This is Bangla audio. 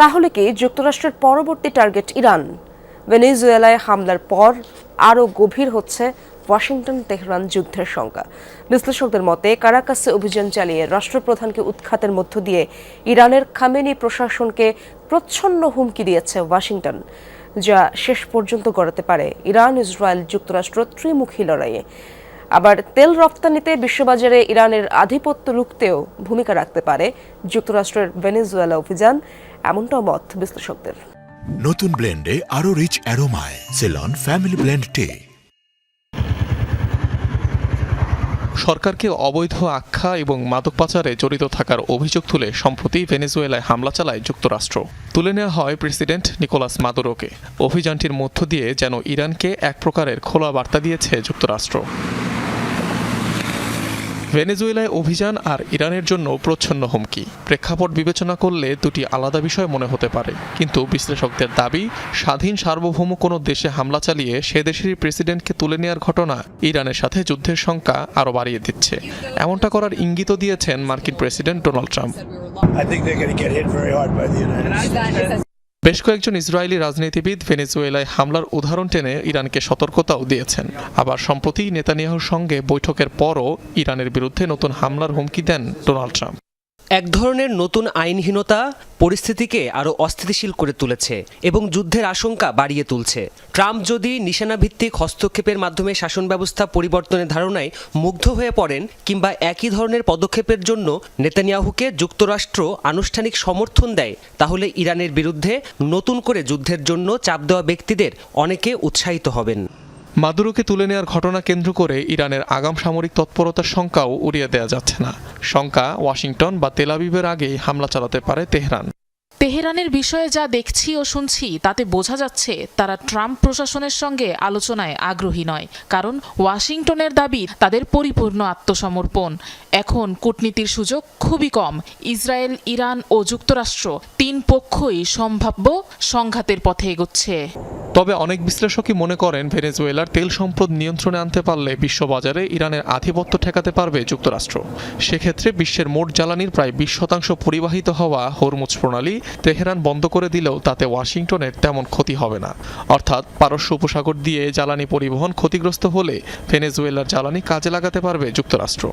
তাহলে কি যুক্তরাষ্ট্রের পরবর্তী টার্গেট ইরান? ভেনেজুয়েলায় হামলার পর আরও গভীর হচ্ছে ওয়াশিংটন তেহরান যুদ্ধের সংখ্যা বিশ্লেষকদের মতে, কারাকাসে অভিযান চালিয়ে রাষ্ট্রপ্রধানকে উৎখাতের মধ্য দিয়ে ইরানের খামেনি প্রশাসনকে প্রচ্ছন্ন হুমকি দিয়েছে ওয়াশিংটন, যা শেষ পর্যন্ত গড়াতে পারে ইরান ইসরায়েল যুক্তরাষ্ট্র ত্রিমুখী লড়াইয়ে। আবার তেল রপ্তানিতে বিশ্ববাজারে ইরানের আধিপত্য রুখতেও ভূমিকা রাখতে পারে যুক্তরাষ্ট্রের ভেনেজুয়েলা অভিযান। এমনটাও মত বিশ্লেষকদের। নতুন ব্লেন্ডে আরও রিচ অ্যারোমায় সেলন ফ্যামিলি ব্লেন্ড টে সরকারকে অবৈধ আখ্যা এবং মাদক পাচারে জড়িত থাকার অভিযোগ তুলে সম্প্রতি ভেনেজুয়েলায় হামলা চালায় যুক্তরাষ্ট্র। তুলে নেওয়া হয় প্রেসিডেন্ট নিকোলাস মাদুরোকে। অভিযানটির মধ্য দিয়ে যেন ইরানকে এক প্রকারের খোলা বার্তা দিয়েছে যুক্তরাষ্ট্র। ভেনেজুয়েলায় অভিযান আর ইরানের জন্য প্রচ্ছন্ন হুমকি। প্রেক্ষাপট বিবেচনা করলে দুটি আলাদা বিষয় মনে হতে পারে। কিন্তু বিশ্লেষকদের দাবি, স্বাধীন সার্বভৌম কোনো দেশে হামলা চালিয়ে সে দেশেরই প্রেসিডেন্টকে তুলে নেওয়ার ঘটনা ইরানের সাথে যুদ্ধের সংখ্যা আরও বাড়িয়ে দিচ্ছে। এমনটা করার ইঙ্গিতও দিয়েছেন মার্কিন প্রেসিডেন্ট ডোনাল্ড ট্রাম্প। বেশ কয়েকজন ইসরায়েলি রাজনীতিবিদ ভেনেজুয়েলায় হামলার উদাহরণ টেনে ইরানকে সতর্কতাও দিয়েছেন। আবার সম্প্রতি নেতানিয়াহুর সঙ্গে বৈঠকের পরও ইরানের বিরুদ্ধে নতুন হামলার হুমকি দেন ডোনাল্ড ট্রাম্প। এক ধরনের নতুন আইনহীনতা পরিস্থিতিকে আরও অস্থিতিশীল করে তুলেছে এবং যুদ্ধের আশঙ্কা বাড়িয়ে তুলছে। ট্রাম্প যদি নিশানাভিত্তিক হস্তক্ষেপের মাধ্যমে শাসন ব্যবস্থা পরিবর্তনের ধারণায় মুগ্ধ হয়ে পড়েন কিংবা একই ধরনের পদক্ষেপের জন্য নেতানিয়াহুকে যুক্তরাষ্ট্র আনুষ্ঠানিক সমর্থন দেয়, তাহলে ইরানের বিরুদ্ধে নতুন করে যুদ্ধের জন্য চাপ দেওয়া ব্যক্তিদের অনেকে উৎসাহিত হবেন। মাদুরোকে তুলে নেওয়ার ঘটনা কেন্দ্র করে ইরানের আগাম সামরিক তৎপরতার শঙ্কাও উড়িয়ে দেওয়া যাচ্ছে না। শঙ্কা ওয়াশিংটন বা তেলাবিবের আগেই হামলা চালাতে পারে তেহরান। তেহরানের বিষয়ে যা দেখছি ও শুনছি, তাতে বোঝা যাচ্ছে তারা ট্রাম্প প্রশাসনের সঙ্গে আলোচনায় আগ্রহী নয়। কারণ ওয়াশিংটনের দাবি তাদের পরিপূর্ণ আত্মসমর্পণ। এখন কূটনীতির সুযোগ খুবই কম। ইসরায়েল, ইরান ও যুক্তরাষ্ট্র তিন পক্ষই সম্ভাব্য সংঘাতের পথে এগোচ্ছে। তবে অনেক বিশ্লেষকই মনে করেন, ভেনেজুয়েলার তেল সম্পদ নিয়ন্ত্রণে আনতে পারলে বিশ্ববাজারে ইরানের আধিপত্য ঠেকাতে পারবে যুক্তরাষ্ট্র। সেক্ষেত্রে বিশ্বের মোট জ্বালানির প্রায় বিশ শতাংশ পরিবাহিত হওয়া হরমুজ প্রণালী তেহরান বন্ধ করে দিলেও তাতে ওয়াশিংটনের তেমন ক্ষতি হবে না। অর্থাৎ পারস্য উপসাগর দিয়ে জ্বালানি পরিবহন ক্ষতিগ্রস্ত হলে ভেনেজুয়েলার জ্বালানি কাজে লাগাতে পারবে যুক্তরাষ্ট্র।